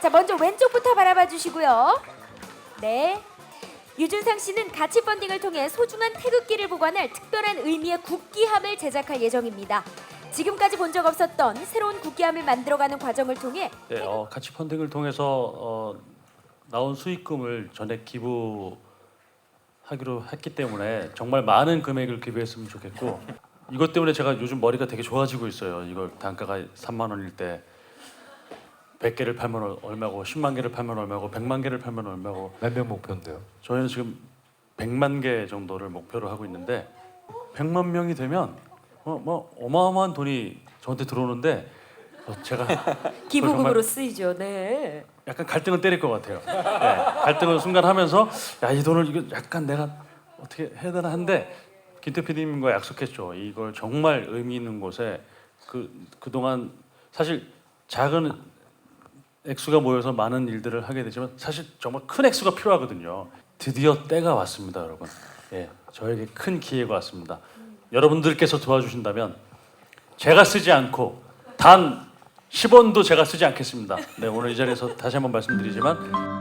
자, 먼저 왼쪽부터 바라봐 주시고요. 네. 유준상 씨는 가치 펀딩을 통해 소중한 태극기를 보관할 특별한 의미의 국기함을 제작할 예정입니다. 지금까지 본 적 없었던 새로운 국기함을 만들어가는 과정을 통해 네, 어, 가치 펀딩을 통해서 어, 나온 수익금을 전액 기부하기로 했기 때문에 정말 많은 금액을 기부했으면 좋겠고 이것 때문에 제가 요즘 머리가 되게 좋아지고 있어요. 이걸 단가가 3만 원일 때 100개를 팔면 얼- 얼마고 10만 개를 팔면 얼마고 100만 개를 팔면 얼마고 몇 명 목표인데요? 저희는 지금 100만 개 정도를 목표로 하고 있는데 100만 명이 되면 어, 뭐 어마어마한 돈이 저한테 들어오는데 어, 제가 기부금으로 쓰이죠. 네. 약간 갈등을 때릴 것 같아요. 네, 갈등을 순간 하면서 야 이 돈을 이거 약간 내가 어떻게 해야 되나 한데 김태 PD님과 약속했죠. 이걸 정말 의미 있는 곳에 그 그동안 사실 작은 액수가 모여서 많은 일들을 하게 되지만 사실 정말 큰 액수가 필요하거든요. 드디어 때가 왔습니다, 여러분. 예, 저에게 큰 기회가 왔습니다. 여러분들께서 도와주신다면 제가 쓰지 않고 단 10원도 제가 쓰지 않겠습니다. 네, 오늘 이 자리에서 다시 한번 말씀드리지만